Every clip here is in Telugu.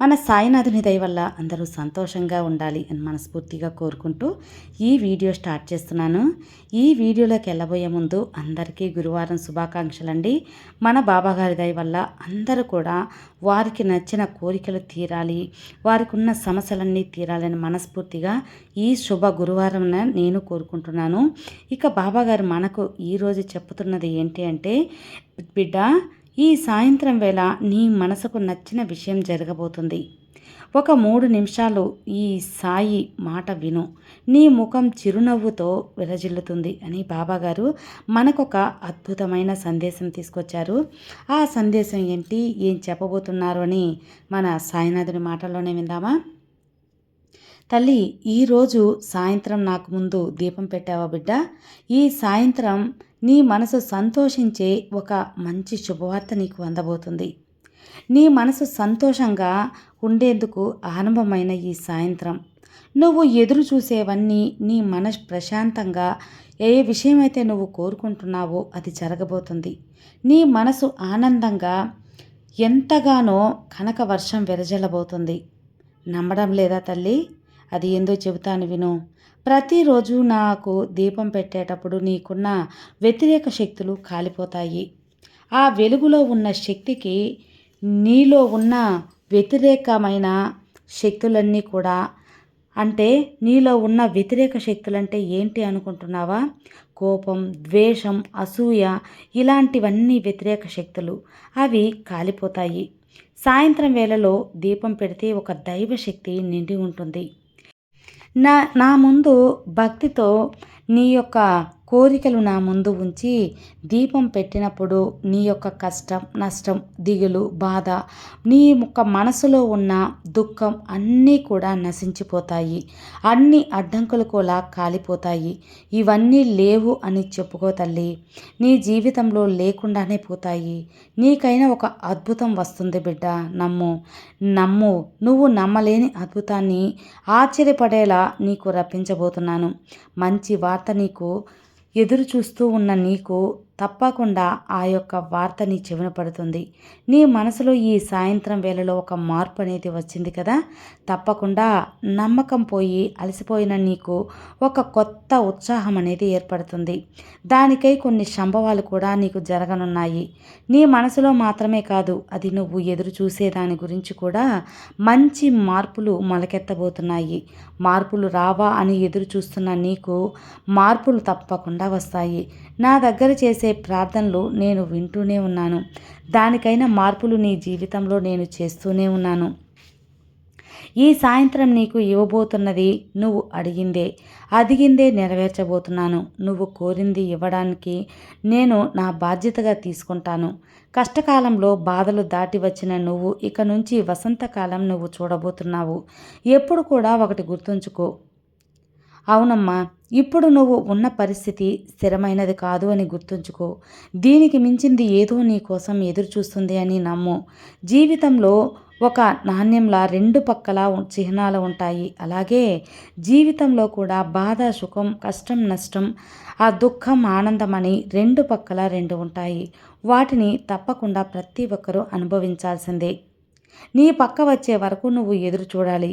మన సాయినాథుని దయ వల్ల అందరూ సంతోషంగా ఉండాలి అని మనస్ఫూర్తిగా కోరుకుంటూ ఈ వీడియో స్టార్ట్ చేస్తున్నాను. ఈ వీడియోలోకి వెళ్ళబోయే ముందు అందరికీ గురువారం శుభాకాంక్షలు అండి మన బాబాగారి దయ వల్ల అందరూ కూడా వారికి నచ్చిన కోరికలు తీరాలి వారికి ఉన్న సమస్యలన్నీ తీరాలని మనస్ఫూర్తిగా ఈ శుభ గురువారం నేను కోరుకుంటున్నాను. ఇక బాబాగారు మనకు ఈరోజు చెప్పుతున్నది ఏంటి అంటే బిడ్డ ఈ సాయంత్రం వేళ నీ మనసుకు నచ్చిన విషయం జరగబోతుంది. ఒక మూడు నిమిషాలు ఈ సాయి మాట విను. నీ ముఖం చిరునవ్వుతో విరజిల్లుతుంది అని బాబాగారు మనకొక అద్భుతమైన సందేశం తీసుకొచ్చారు. ఆ సందేశం ఏంటి? ఏం చెప్పబోతున్నారు అని మన సాయినాథుని మాటల్లోనే విందామా? తల్లి ఈరోజు సాయంత్రం నాకు ముందు దీపం పెట్టావా బిడ్డ? ఈ సాయంత్రం నీ మనసు సంతోషించే ఒక మంచి శుభవార్త నీకు అందబోతుంది. నీ మనసు సంతోషంగా ఉండేందుకు ఆరంభమైన ఈ సాయంత్రం. నువ్వు ఎదురు చూసేవన్నీ నీ మనసు ప్రశాంతంగా ఏ విషయమైతే నువ్వు కోరుకుంటున్నావో అది జరగబోతుంది. నీ మనసు ఆనందంగా ఎంతగానో కనక వర్షం వెరజల్లబోతుంది నమ్మడం లేదా తల్లి? అది ఏందో చెబుతాను విను. ప్రతిరోజు నాకు దీపం పెట్టేటప్పుడు నీకున్న వ్యతిరేక శక్తులు కాలిపోతాయి. ఆ వెలుగులో ఉన్న శక్తికి నీలో ఉన్న వ్యతిరేకమైన శక్తులన్నీ కూడా అంటే నీలో ఉన్న వ్యతిరేక శక్తులంటే ఏంటి అనుకుంటున్నావా? కోపం ద్వేషం అసూయ ఇలాంటివన్నీ వ్యతిరేక శక్తులు. అవి కాలిపోతాయి. సాయంత్రం వేళలో దీపం పెడితే ఒక దైవశక్తి నిండి ఉంటుంది. నా నా ముందు భక్తితో నీ యొక్క కోరికలు నా ముందు ఉంచి దీపం పెట్టినప్పుడు నీ యొక్క కష్టం నష్టం దిగులు బాధ నీ యొక్క మనసులో ఉన్న దుఃఖం అన్నీ కూడా నశించిపోతాయి. అన్ని అడ్డంకులు కూడా కాలిపోతాయి. ఇవన్నీ లేవు అని చెప్పుకో తల్లి. నీ జీవితంలో లేకుండానే పోతాయి. నీకైనా ఒక అద్భుతం వస్తుంది బిడ్డ నమ్ము. నమ్ము. నువ్వు నమ్మలేని అద్భుతాన్ని ఆశ్చర్యపడేలా నీకు రప్పించబోతున్నాను. మంచి వార్త నీకు ఎదురు చూస్తూ ఉన్న నీకు తప్పకుండా ఆ యొక్క వార్త నీ చెవిన పడుతుంది. నీ మనసులో ఈ సాయంత్రం వేళలో ఒక మార్పు అనేది వచ్చింది కదా? తప్పకుండా నమ్మకం పోయి అలసిపోయిన నీకు ఒక కొత్త ఉత్సాహం అనేది ఏర్పడుతుంది. దానికై కొన్ని సంభవాలు కూడా నీకు జరగనున్నాయి. నీ మనసులో మాత్రమే కాదు అది నువ్వు ఎదురు చూసే దాని గురించి కూడా మంచి మార్పులు మొలకెత్తబోతున్నాయి. మార్పులు రావా అని ఎదురు చూస్తున్న నీకు మార్పులు తప్పకుండా వస్తాయి. నా దగ్గర చేసే ప్రార్థనలు నేను వింటూనే ఉన్నాను. దానికైన మార్పులు నీ జీవితంలో నేను చేస్తూనే ఉన్నాను. ఈ సాయంత్రం నీకు ఇవ్వబోతున్నది నువ్వు అడిగిందే. అడిగిందే నెరవేర్చబోతున్నాను. నువ్వు కోరింది ఇవ్వడానికి నేను నా బాధ్యతగా తీసుకుంటాను. కష్టకాలంలో బాధలు దాటి వచ్చిన నువ్వు ఇక నుంచి వసంతకాలం నువ్వు చూడబోతున్నావు. ఎప్పుడు కూడా ఒకటి గుర్తుంచుకో. అవునమ్మా ఇప్పుడు నువ్వు ఉన్న పరిస్థితి స్థిరమైనది కాదు అని గుర్తుంచుకో. దీనికి మించింది ఏదో నీ కోసం ఎదురు చూస్తుంది అని నమ్ము. జీవితంలో ఒక నాణ్యంలా రెండు పక్కల చిహ్నాలు ఉంటాయి. అలాగే జీవితంలో కూడా బాధ సుఖం కష్టం నష్టం ఆ దుఃఖం ఆనందం అని రెండు పక్కల రెండు ఉంటాయి. వాటిని తప్పకుండా ప్రతి ఒక్కరూ అనుభవించాల్సిందే. నీ పక్క వచ్చే వరకు నువ్వు ఎదురు చూడాలి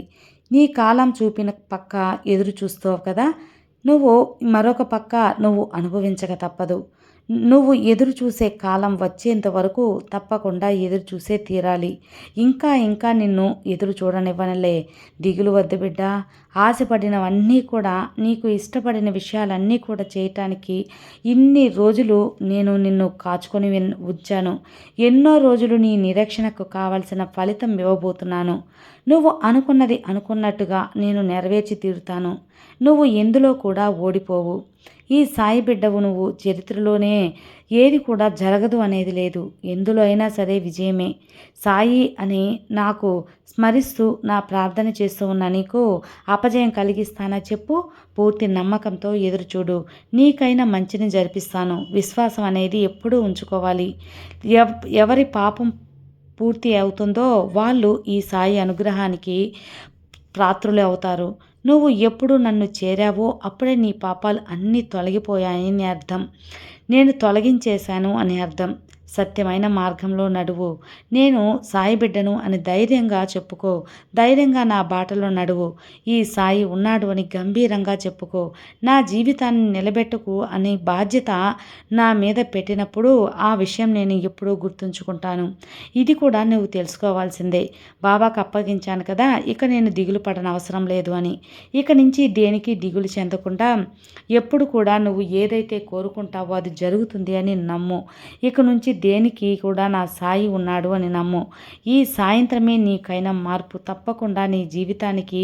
నీ కాలం చూపిన పక్క ఎదురు చూస్తావు కదా నువ్వు మరొక పక్క నువ్వు అనుభవించక తప్పదు. నువ్వు ఎదురు చూసే కాలం వచ్చేంత వరకు తప్పకుండా ఎదురు చూసే తీరాలి. ఇంకా ఇంకా నిన్ను ఎదురు చూడనివ్వనలే. దిగులు వద్ద బిడ్డ. ఆశపడినవన్నీ కూడా నీకు ఇష్టపడిన విషయాలన్నీ కూడా చేయటానికి ఇన్ని రోజులు నేను నిన్ను కాచుకొని ఉంచాను. ఎన్నో రోజులు నీ నిరీక్షణకు కావలసిన ఫలితం ఇవ్వబోతున్నాను. నువ్వు అనుకున్నది అనుకున్నట్టుగా నేను నెరవేర్చి తీరుతాను. నువ్వు ఎందులో కూడా ఓడిపోవు. ఈ సాయి బిడ్డవు నువ్వు చరిత్రలోనే ఏది కూడా జరగదు అనేది లేదు. ఎందులో అయినా సరే విజయమే. సాయి అని నాకు స్మరిస్తూ నా ప్రార్థన చేస్తూ ఉన్న నీకు అపజయం కలిగిస్తానా చెప్పు. పూర్తి నమ్మకంతో ఎదురుచూడు నీకైనా మంచిని జరిపిస్తాను. విశ్వాసం అనేది ఎప్పుడూ ఉంచుకోవాలి. ఎవరి పాపం పూర్తి అవుతుందో వాళ్ళు ఈ సాయి అనుగ్రహానికి పాత్రులు అవుతారు. నువ్వు ఎప్పుడు నన్ను చేరావో అప్పుడే నీ పాపాలు అన్నీ తొలగిపోయాయని అర్థం. నేను తొలగించేశాను అని అర్థం. సత్యమైన మార్గంలో నడువు. నేను సాయి బిడ్డను అని ధైర్యంగా చెప్పుకో. ధైర్యంగా నా బాటలో నడువు. ఈ సాయి ఉన్నాడు అని గంభీరంగా చెప్పుకో. నా జీవితాన్ని నిలబెట్టుకు అని బాధ్యత నా మీద పెట్టినప్పుడు ఆ విషయం నేను ఎప్పుడూ గుర్తుంచుకుంటాను. ఇది కూడా నువ్వు తెలుసుకోవాల్సిందే. బాబాకు అప్పగించాను కదా ఇక నేను దిగులు పడన అవసరం లేదు అని. ఇక నుంచి దేనికి దిగులు చెందకుండా ఎప్పుడు కూడా నువ్వు ఏదైతే కోరుకుంటావో అది జరుగుతుంది అని నమ్ము. ఇక నుంచి దేనికి కూడా నా సాయి ఉన్నాడు అని నమ్ము. ఈ సాయంత్రమే నీకైన మార్పు తప్పకుండా నీ జీవితానికి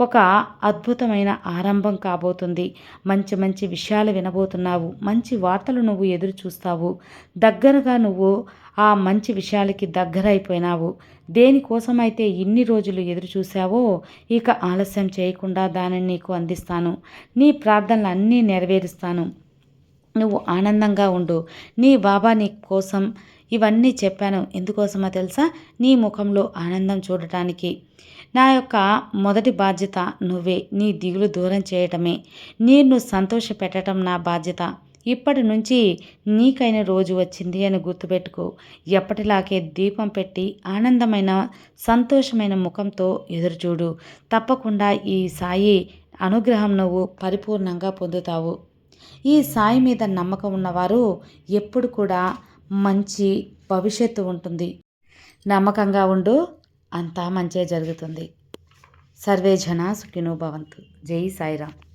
ఒక అద్భుతమైన ఆరంభం కాబోతుంది. మంచి మంచి విషయాలు వినబోతున్నావు. మంచి వార్తలు నువ్వు ఎదురు చూస్తావు. దగ్గరగా నువ్వు ఆ మంచి విషయాలకి దగ్గరైపోయినావు. దేనికోసమైతే ఇన్ని రోజులు ఎదురు చూసావో ఇక ఆలస్యం చేయకుండా దానిని నీకు అందిస్తాను. నీ ప్రార్థనలు అన్నీ నెరవేరుస్తాను. నువ్వు ఆనందంగా ఉండు. నీ బాబా నీ కోసం ఇవన్నీ చెప్పాను. ఎందుకోసమో తెలుసా? నీ ముఖంలో ఆనందం చూడటానికి. నా యొక్క మొదటి బాధ్యత నువ్వే. నీ దిగులు దూరం చేయటమే. నేను సంతోష పెట్టడం నా బాధ్యత. ఇప్పటి నుంచి నీకైన రోజు వచ్చింది అని గుర్తుపెట్టుకో. ఎప్పటిలాగే దీపం పెట్టి ఆనందమైన సంతోషమైన ముఖంతో ఎదురుచూడు. తప్పకుండా ఈ సాయి అనుగ్రహం నువ్వు పరిపూర్ణంగా పొందుతావు. ఈ సాయి మీద నమ్మకం ఉన్నవారు ఎప్పుడు కూడా మంచి భవిష్యత్తు ఉంటుంది. నమ్మకంగా ఉండు అంతా మంచే జరుగుతుంది. సర్వే జన సుఖినో భవంతు. జై సాయిరామ్.